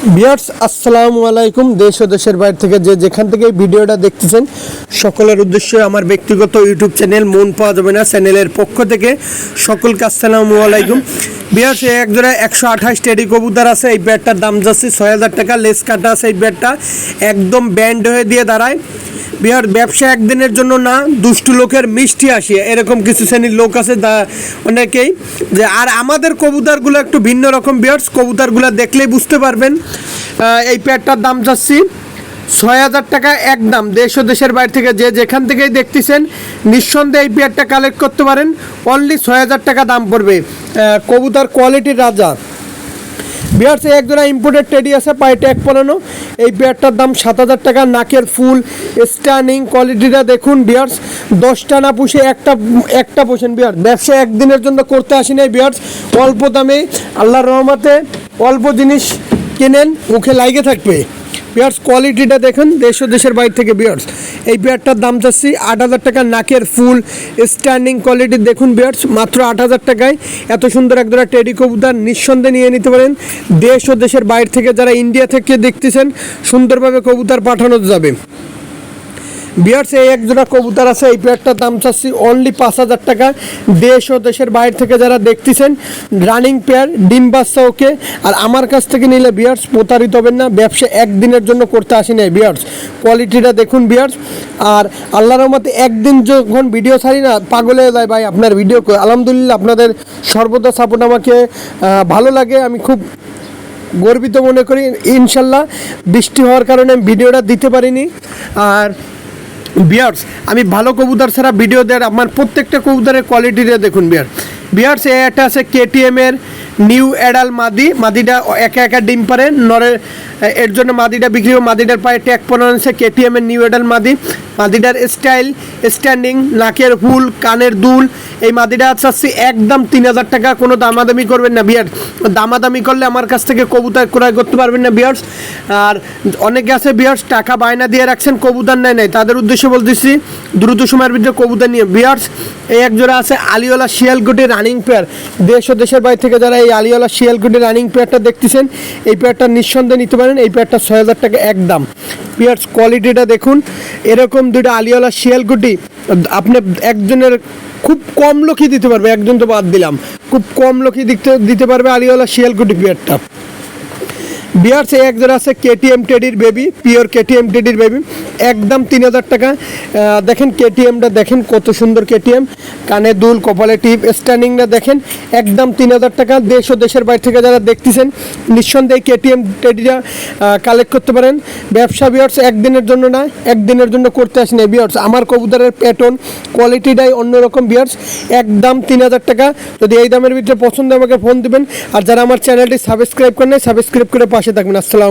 বিয়ার্স, আসসালামু আলাইকুম। দেশ ও দেশের বাইরে থেকে যে যেখান থেকে ভিডিওটা দেখতেছেন, সকলের উদ্দেশ্যে আমার ব্যক্তিগত ইউটিউব চ্যানেল মন পাওয়া যাবে না, চ্যানেলের পক্ষ থেকে সকলকে আসসালামু আলাইকুম। বিয়ার্স এক জোড়া একশো আঠাশ টেডি কবুতর আছে, এই ব্যাটটার দাম যাচ্ছে ছয় হাজার টাকা, লেস কাটা আছে এই ব্যাটটা, একদম ব্যান্ড হয়ে দিয়ে দাঁড়ায়। বিহার, ব্যবসা একদিনের জন্য না, দুষ্টু লোকের মিষ্টি আসি। এরকম কিছু শ্রেণির লোক আছে দা অনেকেই, যে আর আমাদের কবুতরগুলো একটু ভিন্ন রকম বিয়ার্স কবুতরগুলো দেখলেই বুঝতে পারবেন। এই প্যাডটার দাম চাচ্ছি ছয় হাজার টাকা একদম। দেশ ও দেশের বাইরে থেকে যে যেখান থেকেই দেখতেছেন, নিঃসন্দেহে এই পেয়ারটা কালেক্ট করতে পারেন। অনলি ছয় হাজার টাকা দাম পড়বে। কবুতার কোয়ালিটির রাজা। বিয়ার্স এক জোড়া ইম্পোর্টেড টেডি আছে পায়ে ট্যাগ পরানো এই বিয়ারটার দাম সাত হাজার টাকা, নাকের ফুল স্টানিং কোয়ালিটিটা দেখুন বিয়ার্স। দশটা না পুষে একটা একটা পোষেন বিয়ার। ব্যবসা একদিনের জন্য করতে আসি নাই বিয়ার্স। অল্প দামে, আল্লাহর রহমতে অল্প জিনিস কেনেন, মুখে লাগে থাকবে। বিয়ার্স কোয়ালিটিটা দেখুন দেশ ও দেশের বাইরে থেকে বিয়ার্স। এই বিয়ারটার দাম চাচ্ছি আট হাজার টাকা, নাকের ফুল স্ট্যান্ডিং কোয়ালিটি দেখুন বিয়ার্স মাত্র আট হাজার টাকায়। এত সুন্দর এক ধরনের টেডি কবুদার নিঃসন্দেহে নিয়ে নিতে পারেন। দেশ ও দেশের বাইরে থেকে যারা ইন্ডিয়া থেকে দেখতেছেন, সুন্দরভাবে কবুতার পাঠানো যাবে। বিয়ার্স এই এক জোড়া কবুতর আছে, এই পেয়ারটার দাম চাচ্ছি অনলি পাঁচ হাজার টাকা। দেশ ও দেশের বাইরে থেকে যারা দেখতেছেন রানিং পেয়ার ডিম বাচ্চা, ওকে। আর আমার কাছ থেকে নিলে বিয়ার্স, প্রতারিত হবেন না, ব্যবসা একদিনের জন্য করতে আসি নাই, বিয়ার্স। কোয়ালিটিটা দেখুন, বিয়ার্স। আর আল্লাহর রহমতে একদিন যখন ভিডিও ছাড়ি না, পাগল যায় ভাই আপনার ভিডিও আলহামদুলিল্লাহ আপনাদের সর্বদা সাপোর্ট আমাকে ভালো লাগে। আমি খুব গর্বিত মনে করি, ইনশাল্লাহ। বৃষ্টি হওয়ার কারণে ভিডিওটা দিতে পারিনি। আর বিয়ার্স, আমি ভালো কবুতর ছাড়া ভিডিও দেয় আমার প্রত্যেকটা কবুতরের কোয়ালিটিটা দেখুন বিয়ার বিয়ার্স এ একটা আছে কেটিএম এর নিউ অ্যাডাল মাদি, মাদিটা একা একা ডিম পারে, নরে, এর জন্য মাদিটা বিক্রি হবে, মাদিটার পায়ে ট্যাগ পরানো আছে কেটিএম এর নিউ অ্যাডাল মাদি। মাদিটার স্টাইল, স্ট্যান্ডিং, নাকের হুল, কানের দুল, এই মাদিটা চাচ্ছি একদম তিন হাজার টাকা, কোনো দামাদামি করবেন না বিয়ার দামাদামি করলে আমার কাছ থেকে কবুতর ক্রয় করতে পারবেন না, বিয়ার্স। আর অনেকে আছে, বিয়ার্স, টাকা বায়না দিয়ে রাখছেন, কবুতর নেয় নাই। তাদের উদ্দেশ্যে বলতেছি, দ্রুত সময়ের ভিতরে কবুতর নিয়ে, বিয়ার্স। এই এক জোড়া আছে আলিওলা শিয়ালকুটি রানিং পেয়ার। দেশ ও দেশের বাইরে থেকে যারা এই আলিওলা শিয়ালকুটি রানিং পেয়ারটা দেখতেছেন, এই পেয়ারটা নিঃসন্দেহে নিতে পারেন, এই পেয়ারটা ছয় হাজার টাকা একদম। পেয়ার্স কোয়ালিটিটা দেখুন, এরকম দুইটা আলিওয়ালা শিয়ালকুটি আপনি একজনের খুব কম লোকই দিতে পারবে, একজন তো বাদ দিলাম, খুব কম লোকই দিতে দিতে পারবে আলিওয়ালা শিয়ালকুটি পিয়ারটা। বিয়ার্স এক জোড়া আছে কেটিএম টেডির বেবি পিওর কেটিএম টেডির বেবি একদম তিন হাজার টাকা। দেখেন কেটিএমটা দেখেন কত সুন্দর কেটিএম কানে দুল, কপালে টিপ স্ট্যান্ডিংটা দেখেন, একদম তিন হাজার টাকা। দেশ ও দেশের বাইরে থেকে যারা দেখতেছেন, নিঃসন্দেহে কেটিএম টেডিটা কালেক্ট করতে পারেন। ব্যবসা বিয়ার্স একদিনের জন্য না, একদিনের জন্য করতে আসি না বিয়ার্স আমার কবুতরের প্যাটর্ন কোয়ালিটিটাই অন্যরকম বিয়ার্স একদম তিন হাজার টাকা। যদি এই দামের ভিতরে পছন্দ আমাকে ফোন দিবেন। আর যারা আমার চ্যানেলটি সাবস্ক্রাইব করেন সাবস্ক্রাইব করে পাশে থাকবেন। আসসালাম